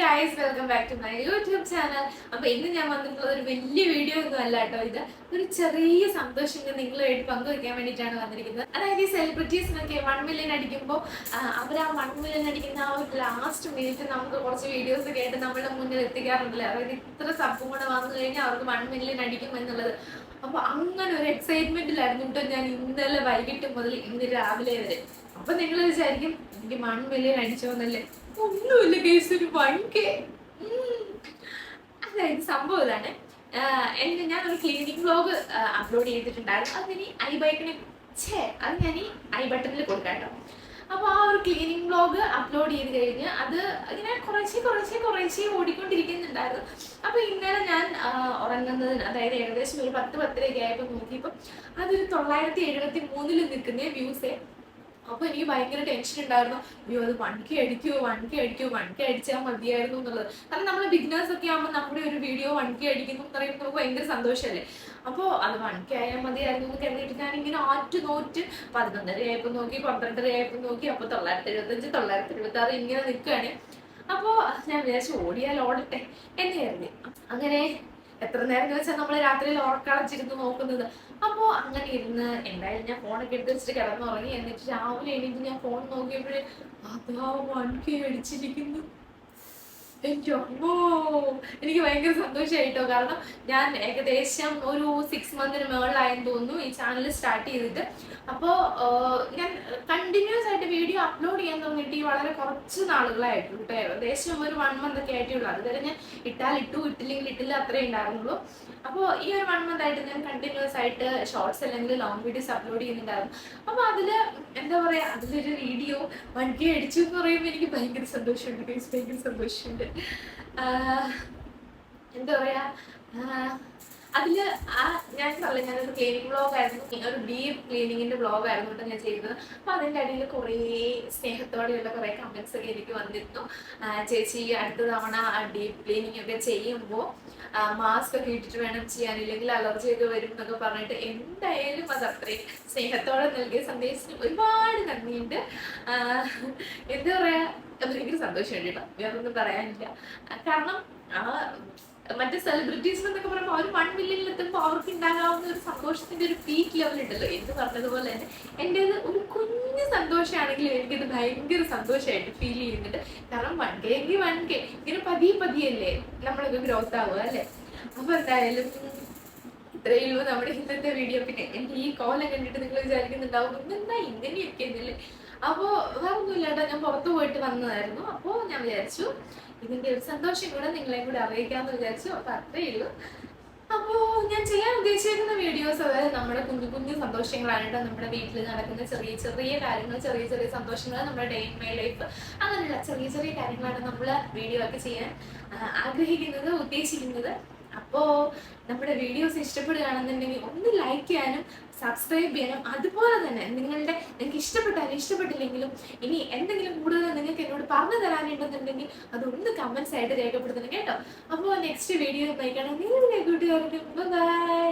Guys welcome back to my YouTube channel അപ്പൊ ഇന്ന് ഞാൻ വന്നിട്ടുള്ള ഒരു വലിയ വീഡിയോ ഒന്നും അല്ല കേട്ടോ ഇത്. ഒരു ചെറിയ സന്തോഷം ഞാൻ നിങ്ങളുമായിട്ട് പങ്കുവെക്കാൻ വേണ്ടിയിട്ടാണ് വന്നിരിക്കുന്നത്. അതായത് ഈ സെലിബ്രിറ്റീസിനൊക്കെ വൺ മില്യൺ അടിക്കുമ്പോൾ അവർ ആ വൺ മില്യൺ അടിക്കുന്ന ആ ഒരു ലാസ്റ്റ് മിനിറ്റ് നമുക്ക് കുറച്ച് വീഡിയോസ് കേട്ട് നമ്മുടെ മുന്നിൽ എത്തിക്കാറുണ്ടല്ലോ? അതായത് ഇത്ര സബും വന്നു കഴിഞ്ഞാൽ അവർക്ക് വൺ മില്യൺ അടിക്കും എന്നുള്ളത്. അപ്പൊ അങ്ങനെ ഒരു എക്സൈറ്റ്മെന്റിലായിരുന്നു കേട്ടോ ഞാൻ ഇന്നലെ വൈകിട്ട് മുതൽ ഇന്ന് രാവിലെ വരെ. അപ്പൊ നിങ്ങൾ വിചാരിക്കും എനിക്ക് വൺ മില്യൺ അടിച്ചോന്നല്ലേ? ഒന്നുമില്ല കേസ് ഒരു വൺ അതായത് സംഭവം ഇതാണ്. എന്റെ ഞാൻ ഒരു ക്ലീനിങ് വ്ലോഗ് അപ്ലോഡ് ചെയ്തിട്ടുണ്ടായിരുന്നു. അത് ഇനി ഐ ബൈക്കിന് ഛേ അത് ഞാൻ ഈ ഐ ബട്ടണിൽ കൊടുക്കാം കേട്ടോ അപ്പോൾ ആ ഒരു ക്ലീനിങ് വ്ലോഗ് അപ്ലോഡ് ചെയ്ത് കഴിഞ്ഞ് അത് ഇങ്ങനെ കുറേശ്ശേ കുറേശ്ശേ കുറേശ്ശേ ഓടിക്കൊണ്ടിരിക്കുന്നുണ്ടായിരുന്നു. അപ്പോൾ ഇന്നലെ ഞാൻ ഉറങ്ങുന്നതിന് അതായത് ഏകദേശം ഒരു പത്ത് പത്തരയൊക്കെ ആയപ്പോൾ നോക്കിയപ്പോൾ അതൊരു തൊള്ളായിരത്തി എഴുപത്തി മൂന്നിൽ നിൽക്കുന്ന വ്യൂസേ. അപ്പൊ എനിക്ക് ഭയങ്കര ടെൻഷൻ ഉണ്ടായിരുന്നു അയ്യോ അത് വൺ കെ അടിക്കുമോ വൺ കെ അടിക്കുമോ വൺ കെ അടിച്ചാൽ മതിയായിരുന്നു എന്നുള്ളത്. കാരണം നമ്മൾ ബിഗിനേഴ്സ് ഒക്കെ ആകുമ്പോൾ നമ്മുടെ ഒരു വീഡിയോ വൺ കെ അടിക്കുന്നു എന്ന് പറയുമ്പോൾ നമുക്ക് ഭയങ്കര സന്തോഷമല്ലേ? അപ്പോൾ അത് വൺ കെ ആയാൽ മതിയായിരുന്നു എന്ന് കരുതിയിട്ട് ഞാൻ ഇങ്ങനെ ആറ്റ് നോറ്റ് പതിനൊന്നര ആയപ്പോൾ നോക്കി പന്ത്രണ്ടര ആയപ്പോൾ നോക്കി അപ്പോൾ തൊള്ളായിരത്തി എഴുപത്തഞ്ച് തൊള്ളായിരത്തി എഴുപത്തി ആറ് ഇങ്ങനെ നിൽക്കുകയാണ്. അപ്പോൾ ഞാൻ വിചാരിച്ചു ഓടിയാൽ ഓടട്ടെ എന്ന് കരുതി. അങ്ങനെ എത്ര നേരം വെച്ചാൽ നമ്മൾ രാത്രിയിൽ ഉറക്കളച്ചിരുന്ന് നോക്കുന്നത്. അപ്പോൾ അങ്ങനെ ഇരുന്ന് എന്തായാലും ഞാൻ ഫോണൊക്കെ എടുത്ത് വെച്ചിട്ട് കിടന്നുറങ്ങി. എന്നിട്ട് രാവിലെ എണീറ്റ് ഞാൻ ഫോൺ നോക്കിയപ്പോഴേ അതാ വൺ കെ അടിച്ചിരിക്കുന്നു. എനിക്ക് ഭയങ്കര സന്തോഷമായിട്ടോ കാരണം ഞാൻ ഏകദേശം ഒരു സിക്സ് മന്തിന് മുകളിലായെന്ന് തോന്നുന്നു ഈ ചാനൽ സ്റ്റാർട്ട് ചെയ്തിട്ട്. അപ്പോൾ ഞാൻ കണ്ടിന്യൂസ് ആയിട്ട് വീഡിയോ അപ്ലോഡ് ചെയ്യാൻ തുടങ്ങിയിട്ട് ഈ വളരെ കുറച്ച് നാളുകളായിട്ടുള്ളൂ കേട്ടോ. ഏകദേശം ഒരു വൺ മന്ത് ഒക്കെ ആയിട്ടേ ഉള്ളൂ അതുവരെ ഞാൻ ഇട്ടാൽ ഇട്ടു ഇട്ടില്ലെങ്കിൽ ഇട്ടില്ല അത്രേ ഉണ്ടായിരുന്നുള്ളൂ. അപ്പോൾ ഈ ഒരു വൺ മന്ത് ആയിട്ട് ഞാൻ കണ്ടിന്യൂസ് ആയിട്ട് ഷോർട്സ് അല്ലെങ്കിൽ ലോങ് വീഡിയോസ് അപ്ലോഡ് ചെയ്യുന്നുണ്ടായിരുന്നു. അപ്പോൾ അതിൽ എന്താ പറയുക അതിലൊരു വീഡിയോ വൺ കെ അടിച്ചു എന്ന് പറയുമ്പോൾ എനിക്ക് ഭയങ്കര സന്തോഷമുണ്ട് ഭയങ്കര സന്തോഷമുണ്ട്. എന്താ പറയുക അതിൽ ആ ഞാൻ പറഞ്ഞ ഞാനൊരു ക്ലീനിങ് ബ്ലോഗ് ആയിരുന്നു. ഒരു ഡീപ്പ് ക്ലീനിങ്ങിന്റെ ബ്ലോഗ് ആയിരുന്നു കേട്ടോ ഞാൻ ചെയ്തത്. അപ്പൊ അതിന്റെ അടിയിൽ കുറേ സ്നേഹത്തോടെയുള്ള കുറേ കമന്റ്സ് ഒക്കെ എനിക്ക് വന്നിരുന്നു. ചേച്ചി അടുത്ത തവണ ഡീപ്പ് ക്ലീനിങ് ഒക്കെ ചെയ്യുമ്പോൾ മാസ്ക് ഒക്കെ ഇട്ടിട്ട് വേണം ചെയ്യാൻ ഇല്ലെങ്കിൽ അലർജി ഒക്കെ വരും എന്നൊക്കെ പറഞ്ഞിട്ട് എന്തായാലും അത് അത്രയും സ്നേഹത്തോടെ നൽകിയ സന്ദേശത്തിന് ഒരുപാട് നന്ദിയുണ്ട്. എന്താ പറയാ ഭയങ്കര സന്തോഷമുണ്ട് കേട്ടോ. വേറൊന്നും പറയാനില്ല. കാരണം ആ മറ്റേ സെലിബ്രിറ്റീസ് എന്നൊക്കെ പറയുമ്പോൾ അവർ വൺ മില്യണിൽ എത്തുമ്പോൾ അവർക്ക് ഉണ്ടാകാവുന്ന ഒരു സന്തോഷത്തിന്റെ ഒരു പീക്ക് ലെവൽ ഉണ്ടല്ലോ. എന്ന് പറഞ്ഞതുപോലെ തന്നെ എന്റെ ഒരു കുഞ്ഞു സന്തോഷമാണെങ്കിലും എനിക്കത് ഭയങ്കര സന്തോഷമായിട്ട് ഫീൽ ചെയ്യുന്നുണ്ട്. കാരണം വൺ കെ വൺ കെ ഇങ്ങനെ പതിയെ പതിയല്ലേ നമ്മളൊക്കെ ഗ്രോത്ത് ആവുക അല്ലേ? അപ്പൊ എന്തായാലും ഇത്രയേ ഉള്ളൂ നമ്മുടെ ഇന്നത്തെ വീഡിയോ പിന്നെ എന്റെ ഈ കോലം കണ്ടിട്ട് നിങ്ങൾ വിചാരിക്കുന്നുണ്ടാവും. ഇന്നെന്താ ഇങ്ങനെയൊക്കെ എന്നല്ലേ അപ്പോൾ വേറെ ഒന്നുമില്ല കേട്ടോ ഞാൻ പുറത്തു പോയിട്ട് വന്നതായിരുന്നു. അപ്പോൾ ഞാൻ വിചാരിച്ചു ഇതിന്റെ ഒരു സന്തോഷം കൂടെ നിങ്ങളെയും കൂടെ അറിയിക്കാമെന്ന് വിചാരിച്ചു. അപ്പോൾ അത്രയേ ഉള്ളൂ. അപ്പോൾ ഞാൻ ചെയ്യാൻ ഉദ്ദേശിച്ചിരുന്ന വീഡിയോസ് അതായത് നമ്മുടെ കുഞ്ഞു കുഞ്ഞു സന്തോഷങ്ങളാണ് നമ്മുടെ വീട്ടിൽ നടക്കുന്ന ചെറിയ ചെറിയ കാര്യങ്ങൾ ചെറിയ ചെറിയ സന്തോഷങ്ങൾ നമ്മുടെ ഡേ ഇൻ മൈ ലൈഫ് അങ്ങനെയുള്ള ചെറിയ ചെറിയ കാര്യങ്ങളാണ് നമ്മൾ വീഡിയോ ഒക്കെ ചെയ്യാൻ ആഗ്രഹിക്കുന്നത് ഉദ്ദേശിക്കുന്നത്. അപ്പോൾ നമ്മുടെ വീഡിയോസ് ഇഷ്ടപ്പെടുകയാണെന്നുണ്ടെങ്കിൽ ഒന്ന് ലൈക്ക് ചെയ്യാനും സബ്സ്ക്രൈബ് ചെയ്യാനും അതുപോലെ തന്നെ നിങ്ങളുടെ നിങ്ങൾക്ക് ഇഷ്ടപ്പെട്ടാലും ഇഷ്ടപ്പെട്ടില്ലെങ്കിലും ഇനി എന്തെങ്കിലും കൂടുതൽ നിങ്ങൾക്ക് എന്നോട് പറഞ്ഞു തരാനുണ്ടെന്നുണ്ടെങ്കിൽ അതൊന്ന് കമൻസ് ആയിട്ട് രേഖപ്പെടുത്തണം കേട്ടോ. അപ്പോൾ നെക്സ്റ്റ് വീഡിയോ നയിക്കണം നിങ്ങളുടെ കൂട്ടുകാരുടെ ബൈ